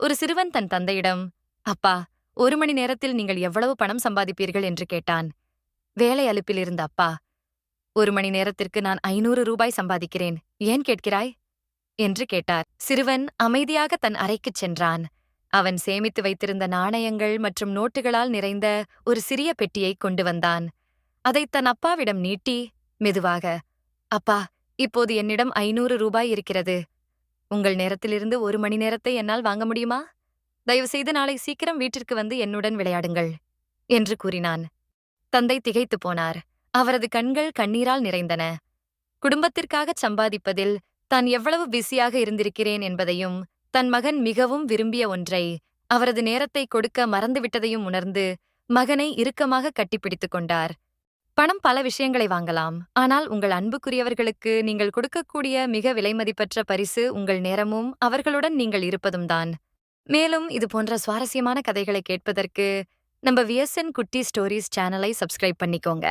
ஒரு சிறுவன் தன் தந்தையிடம் அப்பா ஒரு மணி நேரத்தில் நீங்கள் எவ்வளவு பணம் சம்பாதிப்பீர்கள்? என்று கேட்டான். வேலை அலுப்பில் இருந்த அப்பா ஒரு மணி நேரத்திற்கு நான் ஐநூறு ரூபாய் சம்பாதிக்கிறேன். ஏன் கேட்கிறாய்? என்று கேட்டார். சிறுவன் அமைதியாக தன் அறைக்குச் சென்றான். அவன் சேமித்து வைத்திருந்த நாணயங்கள் மற்றும் நோட்டுகளால் நிறைந்த ஒரு சிறிய பெட்டியை கொண்டு வந்தான். அதை தன் அப்பாவிடம் நீட்டி மெதுவாக அப்பா இப்போது என்னிடம் ஐநூறு ரூபாய் இருக்கிறது. உங்கள் நேரத்திலிருந்து ஒரு மணி நேரத்தை என்னால் வாங்க முடியுமா? தயவுசெய்து நாளை சீக்கிரம் வீட்டிற்கு வந்து என்னுடன் விளையாடுங்கள் என்று கூறினான். தந்தை திகைத்துப் போனார். அவரது கண்கள் கண்ணீரால் நிறைந்தன. குடும்பத்திற்காகச் சம்பாதிப்பதில் தான் எவ்வளவு பிஸியாக இருந்திருக்கிறேன் என்பதையும் தன் மகன் மிகவும் விரும்பிய ஒன்றை அவரது நேரத்தை கொடுக்க மறந்துவிட்டதையும் உணர்ந்து மகனை இறுக்கமாக கட்டிப்பிடித்துக் கொண்டார். பணம் பல விஷயங்களை வாங்கலாம். ஆனால் உங்கள் அன்புக்குரியவர்களுக்கு நீங்கள் கொடுக்கக்கூடிய மிக விலைமதிப்பற்ற பரிசு உங்கள் நேரமும் அவர்களுடன் நீங்கள் இருப்பதும் தான். மேலும் இது போன்ற சுவாரஸ்யமான கதைகளை கேட்பதற்கு நம்ம விஎஸ்என் குட்டி ஸ்டோரிஸ் சேனலை சப்ஸ்கிரைப் பண்ணிக்கோங்க.